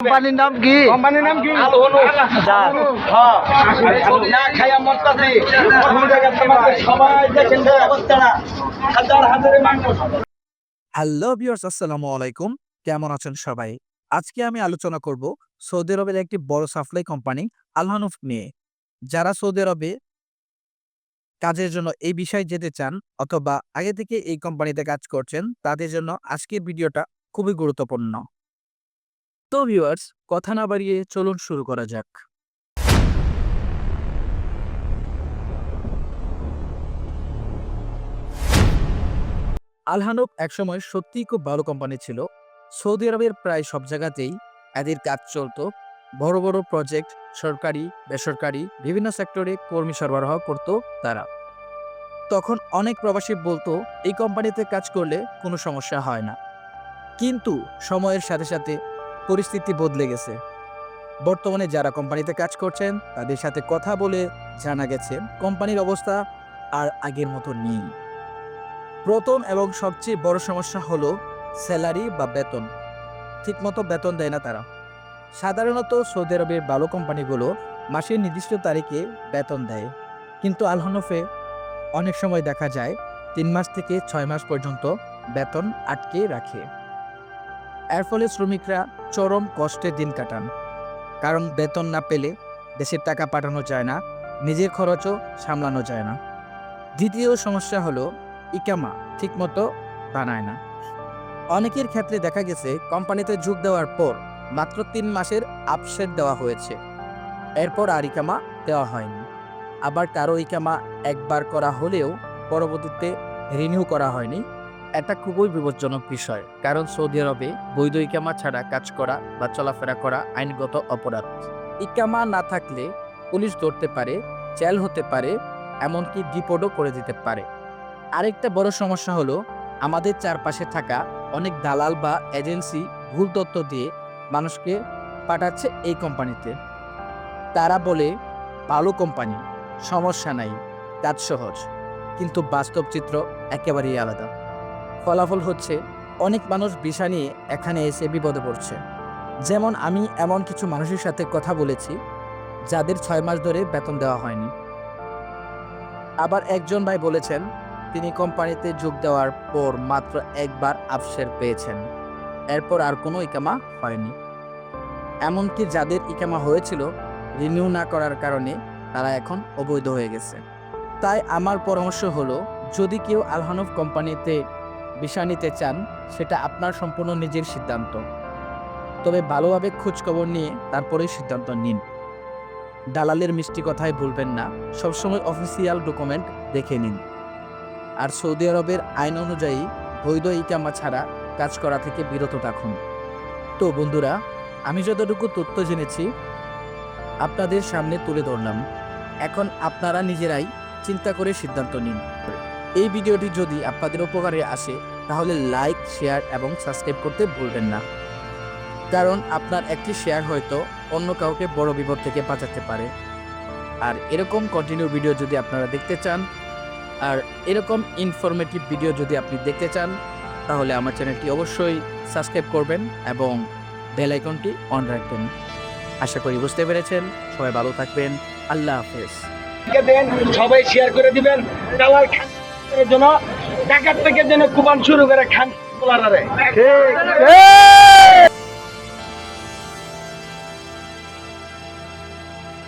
কোম্পানির নাম কি? কোম্পানির নাম কি? যা। না খাইয়া মরতাছি। কোন জায়গা তোমাদের সবাই দেখেন অবস্থাটা হাজার হাজারে মানুষ হ্যালো ভিউয়ার্স আসসালামু আলাইকুম। কেমন আছেন সবাই? আজকে আমি আলোচনা করব সৌদি আরবের একটি বড় সাপ্লাই কোম্পানি আলহানুফ নিয়ে। যারা সৌদি আরবে কাজের জন্য এই বিষয়ে যেতে চান অথবা আগে থেকে এই কোম্পানিতে কাজ করছেন তাদের জন্য আজকের ভিডিওটা খুবই গুরুত্বপূর্ণ। তো ভিউয়ার্স, কথা না বাড়িয়ে চলুন শুরু করা যাক। আলহানুফ একসময় সত্যিই খুব ভালো কোম্পানি ছিল। সৌদি আরবের প্রায় সব জায়গাতেই এদের কাজ চলতো। বড় বড় প্রজেক্ট সরকারি, বেসরকারি, বিভিন্ন সেক্টরে কর্মী সরবরাহ করত তারা। তখন অনেক প্রবাসী বলতো, এই কোম্পানিতে কাজ করলে কোনো সমস্যা হয় না। কিন্তু সময়ের সাথে সাথে পরিস্থিতি বদলে গেছে। বর্তমানে যারা কোম্পানিতে কাজ করছেন, তাদের সাথে কথা বলে জানা গেছে কোম্পানির অবস্থা আর আগের মতো নেই। প্রথম এবং সবচেয়ে বড় সমস্যা হলো স্যালারি বা বেতন। ঠিকমতো বেতন দেয় না তারা। সাধারণত সৌদি আরবের ভালো কোম্পানিগুলো মাসের নির্দিষ্ট তারিখে বেতন দেয়। কিন্তু আলহনফে অনেক সময় দেখা যায়, তিন মাস থেকে ছয় মাস পর্যন্ত বেতন আটকে রাখে। এর ফলে শ্রমিকরা চরম কষ্টে দিন কাটান। কারণ বেতন না পেলে দেশের টাকা পাঠানো যায় না, নিজের খরচও সামলানো যায় না। দ্বিতীয় সমস্যা হলো, ইকামা ঠিকমতো বানায় না। অনেকের ক্ষেত্রে দেখা গেছে, কোম্পানিতে যোগ দেওয়ার পর মাত্র তিন মাসের আপসেট দেওয়া হয়েছে। এরপর আর ইকামা দেওয়া হয়নি। আবার কারও ইকামা একবার করা হলেও পরবর্তীতে রিনিউ করা হয়নি। এটা খুবই বিপজ্জনক বিষয়, কারণ সৌদি আরবে বৈধ ইকামা ছাড়া কাজ করা বা চলাফেরা করা আইনগত অপরাধ। ইকামা না থাকলে পুলিশ ধরতে পারে, জেল হতে পারে, এমনকি ডিপোর্টও করে দিতে পারে। আরেকটা বড় সমস্যা হলো, আমাদের চারপাশে থাকা অনেক দালাল বা এজেন্সি ভুল তথ্য দিয়ে মানুষকে পাঠাচ্ছে এই কোম্পানিতে। তারা বলে, ভালো কোম্পানি, সমস্যা নাই, কাজ সহজ। কিন্তু বাস্তব চিত্র একেবারেই আলাদা। ফলাফল হচ্ছে, অনেক মানুষ বিষা নিয়ে এখানে এসে বিপদে পড়ছে। যেমন আমি এমন কিছু মানুষের সাথে কথা বলেছি, যাদের ছয় মাস ধরে বেতন দেওয়া হয়নি। আবার একজন ভাই বলেছেন, তিনি কোম্পানিতে যোগ দেওয়ার পর মাত্র একবার আপসের পেয়েছেন। এরপর আর কোনো ইকামা হয়নি। এমনকি যাদের ইকামা হয়েছিল, রিনিউ না করার কারণে তারা এখন অবৈধ হয়ে গেছে। তাই আমার পরামর্শ হলো, যদি কেউ আলহানফ কোম্পানিতে বিষয় নিতে চান, সেটা আপনার সম্পূর্ণ নিজের সিদ্ধান্ত। তবে ভালোভাবে খোঁজখবর নিয়ে তারপরেই সিদ্ধান্ত নিন। দালালের মিষ্টি কথায় ভুলবেন না। সবসময় অফিসিয়াল ডকুমেন্ট দেখে নিন। আর সৌদি আরবের আইন অনুযায়ী বৈধ ইকামা ছাড়া কাজ করা থেকে বিরত থাকুন। তো বন্ধুরা, আমি যতটুকু তথ্য জেনেছি, আপনাদের সামনে তুলে ধরলাম। এখন আপনারা নিজেরাই চিন্তা করে সিদ্ধান্ত নিন। এই ভিডিওটি যদি আপনাদের উপকারে আসে, তাহলে লাইক, শেয়ার এবং সাবস্ক্রাইব করতে ভুলবেন না। কারণ আপনার একটি শেয়ার হয়তো অন্য কাউকে বড় বিপদ থেকে বাঁচাতে পারে। আর এরকম কন্টিনিউ ভিডিও যদি আপনারা দেখতে চান, আর এরকম ইনফরমেটিভ ভিডিও যদি আপনি দেখতে চান, তাহলে আমার চ্যানেলটি অবশ্যই সাবস্ক্রাইব করবেন এবং বেল আইকনটি অন রাখবেন। আশা করি বুঝতে পেরেছেন। সবাই ভালো থাকবেন। আল্লাহ হাফেজ। সবাই শেয়ার করে দিবেন। খান জন্য ঢাকার থেকে যেন কুবান শুরু করে খান। পোলারে ঠিক।